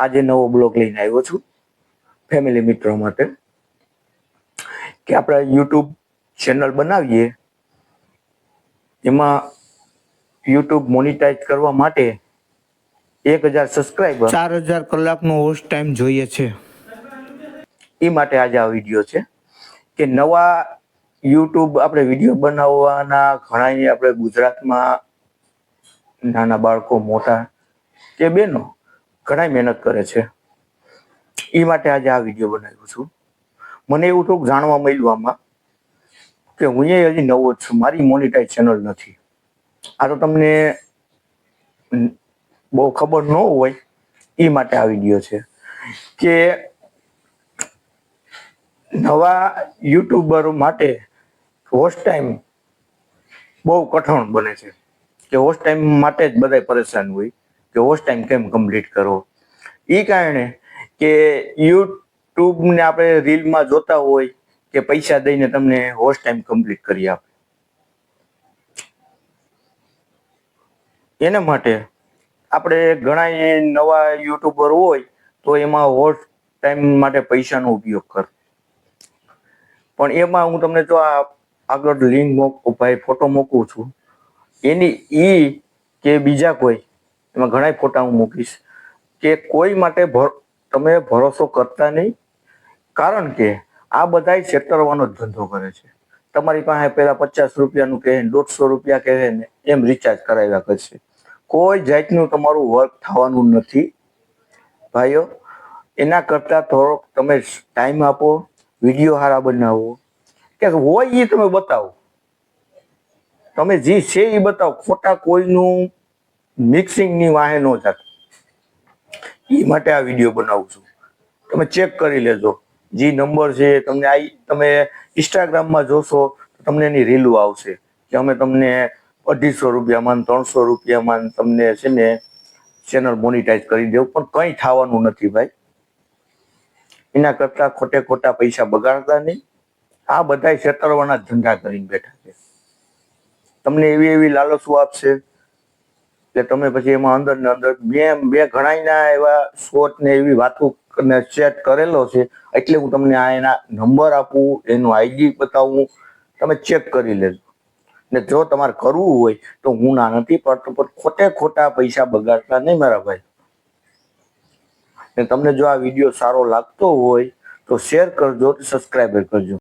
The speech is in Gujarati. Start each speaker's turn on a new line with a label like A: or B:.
A: આજે નવો બ્લોગ લઈને આવ્યો છું ફેમિલી મિત્રો માટે કે આપણે યુટ્યુબ ચેનલ બનાવીએ એમાં યુટ્યુબ મોનિટાઈઝ કરવા માટે એક હજાર સબસ્ક્રાઈબર
B: ચાર હજાર કલાકનો હોસ્ટ ટાઈમ જોઈએ છે.
A: એ માટે આજે આ વીડિયો છે કે નવા યુટ્યુબ આપણે વીડિયો બનાવવાના ઘણા આપણે ગુજરાતમાં નાના બાળકો મોટા કે બેનો ઘણા મહેનત કરે છે. એ માટે આજે આ વીડિયો બનાવ્યો છું. મને એવું થોડુંક જાણવા મળ્યું આમાં કે હું એ હજી નવો જ છું. મારી મોનિટાઈઝ ચેનલ નથી. આ તો તમને બહુ ખબર ન હોય એ માટે આ વીડિયો છે કે નવા યુટ્યુબર માટે હોસ્ટ ટાઈમ બહુ કઠણ બને છે. કે હોસ્ટ ટાઈમ માટે જ બધા પરેશાન હોય. કે હોસ્ટ ટાઈમ કેમ કમ્પ્લીટ કરો? એ કારણે કે યુટ્યુબને આપણે રીલમાં જોતા હોય કે પૈસા દઈને તમને હોસ્ટ ટાઈમ કમ્પ્લીટ કરી આપે. એના માટે આપણે ઘણા નવા યુટ્યુબર હોય તો એમાં હોસ્ટ ટાઈમ માટે પૈસાનો ઉપયોગ કર. પણ એમાં હું તમને જો આ આગળ લિંક મોક ભાઈ ફોટો મૂકું છું. એની ઈ કે બીજા કોઈ એમાં ઘણા ફોટા હું મૂકીશ કે કોઈ માટે તમે ભરોસો કરતા નહીં. કારણ કે આ બધા છેતરવાનો જ ધંધો કરે છે. તમારી પાસે પેલા પચાસ રૂપિયાનું કહે, દોઢસો રૂપિયા કહે ને એમ રિચાર્જ કરાવ્યા કરશે કોઈ જાતનું તમારું વર્ક થવાનું નથી. ભાઈઓ, એના કરતાં થોડોક તમે ટાઈમ આપો, વીડિયો સારા બનાવો. કે હોય એ તમે બતાવો. તમે જે છે એ બતાવો. ખોટા કોઈનું મિક્સિંગની વાહે ન જાત. એ માટે આ વીડિયો બનાવું છું. તમે ચેક કરી લેજો. જે નંબર છે, તમને આ તમે ઇન્સ્ટાગ્રામમાં જોશો, તો તમને એની રીલો આવશે કે અમે તમને અઢીસો રૂપિયામાં ત્રણસો રૂપિયામાં તમને છે ને ચેનલ મોનિટાઈઝ કરી દેવું. પણ કંઈ થવાનું નથી ભાઈ. એના કરતાં ખોટે ખોટા પૈસા બગાડતા નહીં. આ બધા છેતરવાના ધંધા કરીને બેઠા છે. તમને એવી એવી લાલચો આપશે. કે તમે પછી એમાં અંદર ને અંદર બે મેં ઘણાયના એવા શોર્ટ ને એવી વાતો ને સેટ કરેલો છે, એટલે હું તમને આ એના નંબર આપું, એનું આઈડી બતાવું, તમે ચેક કરી લેજો. ને જો તમારે કરવું હોય તો હું ના નથી પડતો પણ ખોટે ખોટા પૈસા બગાડતા નહીં મારા ભાઈ. ને તમને જો આ વીડિયો સારો લાગતો હોય તો શેર કરજો સબસ્ક્રાઈબર કરજો.